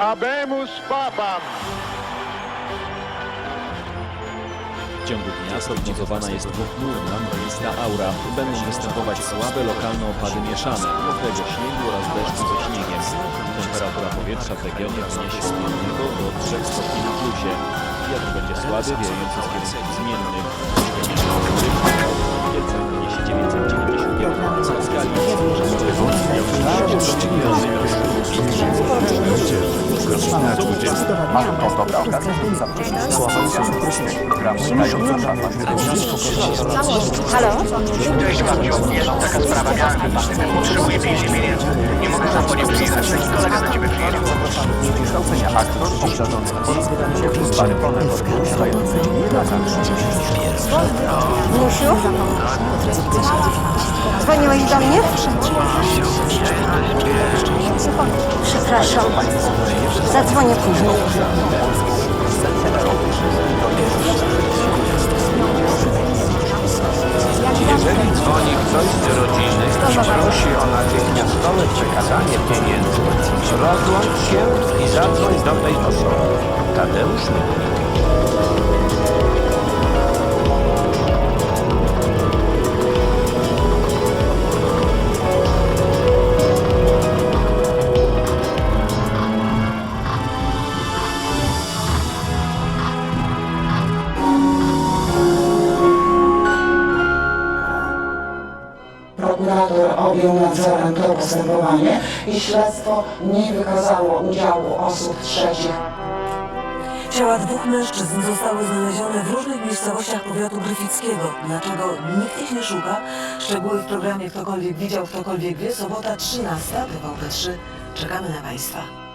Habemus Papam. W ciągu dnia prognozowana jest pochmurna, mglista aura. Będą występować słabe lokalne opady mieszane, mokrego śniegu oraz deszczu ze śniegiem. Temperatura powietrza w regionie wyniesie od 1 do 3 stopni na plusie. Wiatr będzie słaby, wiejący z kierunków Halo? Cześć babciu, jest taka sprawa, miałem wypadek. Potrzebuję 50 pieniędzy. Nie mogę sam po nie przyjechać, taki kolega do ciebie przyjedzie. Musiu? Dzwoniłeś do mnie? Przepraszam. Zadzwonię później. Jeżeli dzwoni ktoś z rodziny i prosi o natychmiastowe przekazanie pieniędzy, rozłącz się i zadzwoń do tej osoby. Tadeusz Michnik. Prokurator objął nadzorem to postępowanie i śledztwo nie wykazało udziału osób trzecich Ciała dwóch mężczyzn zostały znalezione w różnych miejscowościach powiatu gryfickiego. Dlaczego nikt ich nie szuka? Szczegóły w programie Ktokolwiek widział, ktokolwiek wie. Sobota 13, TVP3. Czekamy na Państwa.